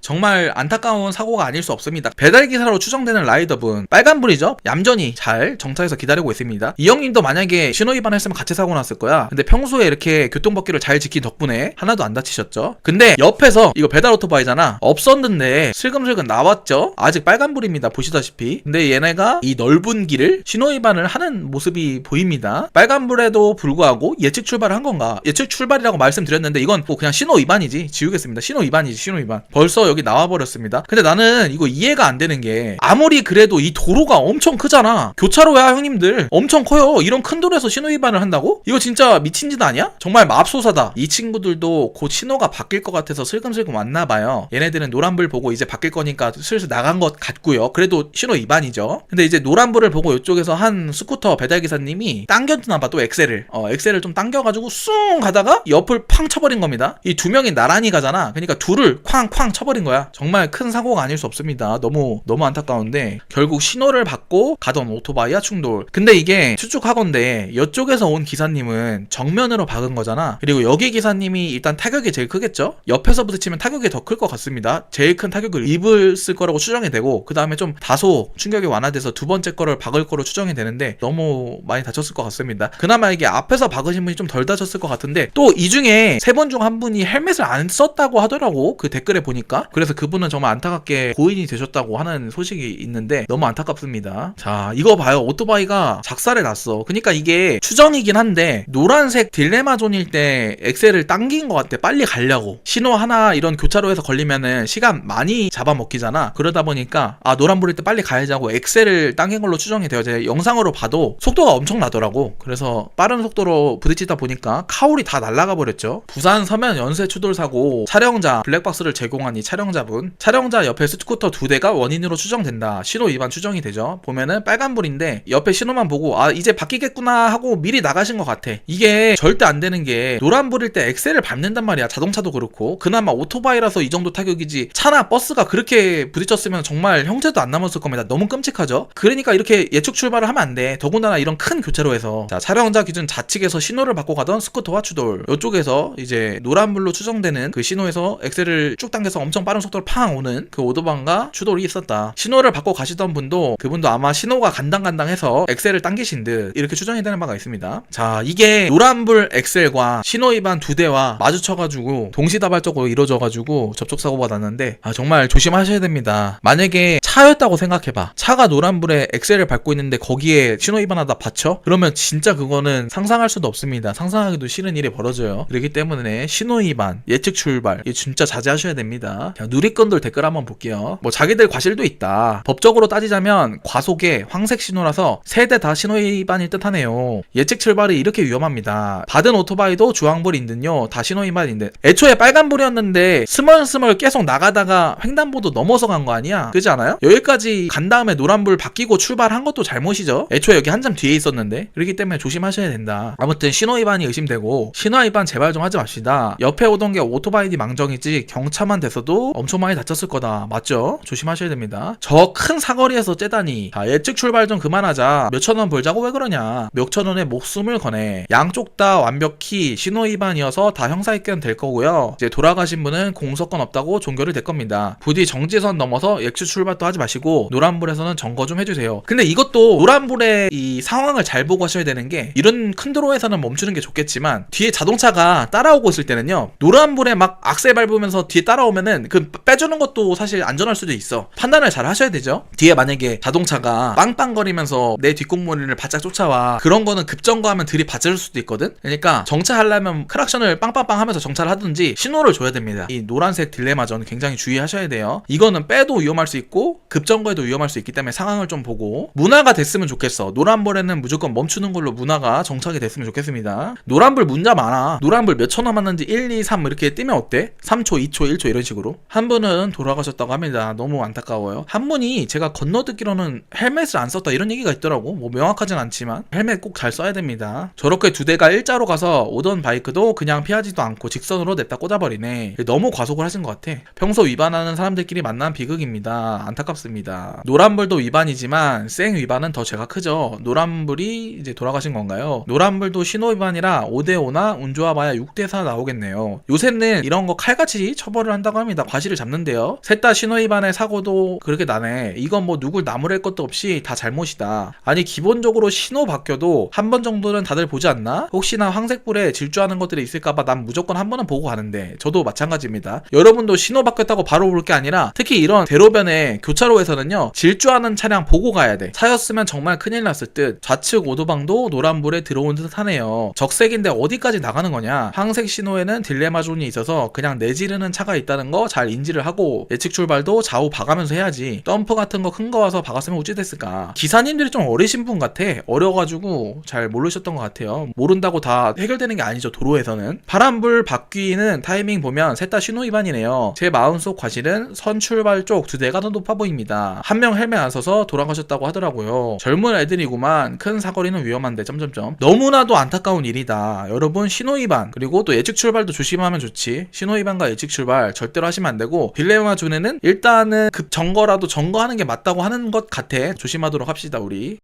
정말 안타까운 사고가 아닐 수 없습니다. 배달 기사로 추정되는 라이더분 빨간불이죠? 얌전히 잘 정차해서 기다리고 있습니다. 이 형님도 만약에 신호 위반 했으면 같이 사고 났을 거야. 근데 평소에 이렇게 교통법규를 잘 지킨 덕분에 하나도 안 다치셨죠? 근데 옆에서 이거 배달 오토바이잖아. 없었는데 슬금슬금 나왔죠? 아직 빨간불입니다. 보시다시피. 근데 얘네가 이 넓은 길을 신호 위반을 하는 모습이 보입니다. 빨간불에도 불구하고 예측 출발을 한 건가? 예측 출발이라고 말씀드렸는데 이건 뭐 그냥 신호 위반이지. 지우겠습니다. 신호 위반이지. 신호 위반. 벌써 여기 나와 버렸습니다. 근데 나는 이거 이해가 안 되는 게 아무리 그래도 이 도로가 엄청 크잖아. 교차로야 형님들. 엄청 커요. 이런 큰 도로에서 신호 위반을 한다고? 이거 진짜 미친 짓 아니야? 정말 맙소사다. 이 친구들도 곧 신호가 바뀔 것 같아서 슬금슬금 왔나 봐요. 얘네들은 노란불 보고 이제 바뀔 거니까 슬슬 나간 것 같고요. 그래도 신호 위반이죠. 근데 이제 노란불을 보고 이쪽에서 한 스쿠터 배달 기사님이 당겨주나 봐 또 엑셀을. 어, 엑셀을 좀 당겨가지고 쑥 가다가 옆을 팡 쳐버린 겁니다. 이 두 명이 나란히 가잖아. 그러니까 둘을 쾅쾅 쳐버린 거야. 정말 큰 사고가 아닐 수 없습니다. 너무 너무 안타까운데 결국 신호를 받고 가던 오토바이와 충돌. 근데 이게 추측하건데 이쪽에서 온 기사님은 정면으로 박은 거잖아. 그리고 여기 기사님이 일단 타격이 제일 크겠죠? 옆에서 부딪히면 타격이 더 클 것 같습니다. 제일 큰 타격을 입을 거라고 추정이 되고 그 다음에 좀 다소 충격이 완화돼서 두 번째 거를 박을 거로 추정이 되는데 너무 많이 다쳤을 것 같습니다. 그나마 이게 앞에서 박으신 분이 좀 덜 다쳤을 것 같은데 또 이 중에 세분중한 분이 헬멧을 안 썼다고 하더라고 그 댓글에 보니까 그래서 그분은 정말 안타깝게 고인이 되셨다고 하는 소식이 있는데 너무 안타깝습니다. 자 이거 봐요 오토바이가 작살을 났어. 그러니까 이게 추정이긴 한데 노란색 딜레마 존일 때 엑셀을 당긴 것 같아. 빨리 가려고 신호 하나 이런 교차로에서 걸리면은 시간 많이 잡아먹히잖아. 그러다 보니까 아 노란불일 때 빨리 가야지 하고 엑셀을 당긴 걸로 추정이 돼요. 제가 영상으로 봐도 속도가 엄청 나더라고. 그래서 빠른 속도로 부딪히다 보니까 카울이 다 날아가 버렸죠. 부산 서면 연쇄 추돌 사고 촬영자 블랙박스를 제공한 이 촬영 자분 촬영자 옆에 스쿠터 두 대가 원인으로 추정된다. 신호 위반 추정이 되죠. 보면은 빨간불인데 옆에 신호만 보고 아 이제 바뀌겠구나 하고 미리 나가신 것 같아. 이게 절대 안 되는 게 노란불일 때 엑셀을 밟는단 말이야. 자동차도 그렇고 그나마 오토바이라서 이 정도 타격이지 차나 버스가 그렇게 부딪혔으면 정말 형제도 안 남았을 겁니다. 너무 끔찍하죠. 그러니까 이렇게 예측 출발을 하면 안 돼. 더군다나 이런 큰 교차로에서 자 촬영자 기준 좌측에서 신호를 받고 가던 스쿠터와 추돌 이쪽에서 이제 노란불로 추정되는 그 신호에서 엑셀을 쭉 당겨서 엄청 빠른 속도로 팡 오는 그 오토방과 추돌이 있었다. 신호를 받고 가시던 분도 그분도 아마 신호가 간당간당해서 엑셀을 당기신 듯 이렇게 추정이 되는 바가 있습니다. 자 이게 노란불 엑셀과 신호 위반 두 대와 마주쳐가지고 동시다발적으로 이루어져가지고 접촉사고가 났는데 아 정말 조심하셔야 됩니다. 만약에 차였다고 생각해봐. 차가 노란불에 엑셀을 밟고 있는데 거기에 신호 위반하다 받쳐? 그러면 진짜 그거는 상상할 수도 없습니다. 상상하기도 싫은 일이 벌어져요. 그렇기 때문에 신호 위반, 예측 출발 이게 진짜 자제하셔야 됩니다. 자, 누리꾼들 댓글 한번 볼게요. 뭐 자기들 과실도 있다. 법적으로 따지자면 과속에 황색 신호라서 세대 다 신호 위반일 듯하네요. 예측 출발이 이렇게 위험합니다. 받은 오토바이도 주황불인 듯요. 다 신호 위반인데 애초에 빨간불이었는데 스멀스멀 계속 나가다가 횡단보도 넘어서 간 거 아니야? 그지 않아요? 여기까지 간 다음에 노란불 바뀌고 출발한 것도 잘못이죠. 애초에 여기 한참 뒤에 있었는데 그렇기 때문에 조심하셔야 된다. 아무튼 신호 위반이 의심되고 신호 위반 제발 좀 하지 맙시다. 옆에 오던 게 오토바이디 망정이지 경차만 됐어도 엄청 많이 다쳤을 거다. 맞죠? 조심하셔야 됩니다. 저 큰 사거리에서 째다니. 자, 예측 출발 좀 그만하자. 몇천 원 벌자고 왜 그러냐? 몇천 원에 목숨을 거네. 양쪽 다 완벽히 신호 위반이어서 다 형사 입건 될 거고요. 이제 돌아가신 분은 공소권 없다고 종결이 될 겁니다. 부디 정지선 넘어서 예측 출발도 하지 마시고 노란불에서는 점거 좀 해주세요. 근데 이것도 노란불의 이 상황을 잘 보고 하셔야 되는 게 이런 큰 도로에서는 멈추는 게 좋겠지만 뒤에 자동차가 따라오고 있을 때는요 노란불에 막 악셀 밟으면서 뒤에 따라오면은 그 빼주는 것도 사실 안전할 수도 있어. 판단을 잘 하셔야 되죠. 뒤에 만약에 자동차가 빵빵거리면서 내 뒷공무리를 바짝 쫓아와 그런 거는 급정거하면 들이받을 수도 있거든. 그러니까 정차하려면 크락션을 빵빵빵 하면서 정차를 하든지 신호를 줘야 됩니다. 이 노란색 딜레마전 굉장히 주의하셔야 돼요. 이거는 빼도 위험할 수 있고 급정거에도 위험할 수 있기 때문에 상황을 좀 보고 문화가 됐으면 좋겠어. 노란불에는 무조건 멈추는 걸로 문화가 정착이 됐으면 좋겠습니다. 노란불 문자 많아. 노란불 몇초 남았는지 1, 2, 3 이렇게 뜨면 어때? 3초, 2초, 1초 이런 식으로. 한 분은 돌아가셨다고 합니다. 너무 안타까워요. 한 분이 제가 건너듣기로는 헬멧을 안 썼다 이런 얘기가 있더라고. 뭐 명확하진 않지만 헬멧 꼭 잘 써야 됩니다. 저렇게 두 대가 일자로 가서 오던 바이크도 그냥 피하지도 않고 직선으로 냅다 꽂아버리네. 너무 과속을 하신 것 같아. 평소 위반하는 사람들끼리 만난 비극입니다. 안타깝습니다. 노란불도 위반이지만 생 위반은 더 죄가 크죠. 노란불이 이제 돌아가신 건가요? 노란불도 신호 위반이라 5대 5나 운 좋아봐야 6대 4 나오겠네요. 요새는 이런 거 칼같이 처벌을 한다고 합니다. 과실을 잡는데요. 셋 다 신호 위반의 사고도 그렇게 나네. 이건 뭐 누굴 나무랄 것도 없이 다 잘못이다. 아니 기본적으로 신호 바뀌어도 한 번 정도는 다들 보지 않나? 혹시나 황색불에 질주하는 것들이 있을까봐 난 무조건 한 번은 보고 가는데 저도 마찬가지입니다. 여러분도 신호 바뀌었다고 바로 볼 게 아니라 특히 이런 대로변의 교차로에서는요 질주하는 차량 보고 가야 돼. 차였으면 정말 큰일 났을 듯. 좌측 오도방도 노란불에 들어온 듯 하네요. 적색인데 어디까지 나가는 거냐? 황색 신호에는 딜레마 존이 있어서 그냥 내지르는 차가 있다는 거 잘 인지를 하고 예측 출발도 좌우 봐가면서 해야지. 덤프 같은 거 큰 거 와서 박았으면 어찌 됐을까? 기사님들이 좀 어리신 분 같아. 어려가지고 잘 모르셨던 것 같아요. 모른다고 다 해결되는 게 아니죠 도로에서는. 파란불 바뀌는 타이밍 보면 셋 다 신호 위반이네요. 제 마음속 과실은 선 출발 쪽 두 대가 더 높아 보입니다. 한 명 헬멧 안 써서 돌아가셨다고 하더라고요. 젊은 애들이구만 큰 사거리는 위험한데 점점점 너무나도 안타까운 일이다. 여러분 신호 위반 그리고 또 예측 출발도 조심하면 좋지. 신호 위반과 예측 출발 절대로 하시면 안 되고 딜레마 존에는 일단은 급 점거라도 점거하는 게 맞다고 하는 것 같아. 조심하도록 합시다 우리.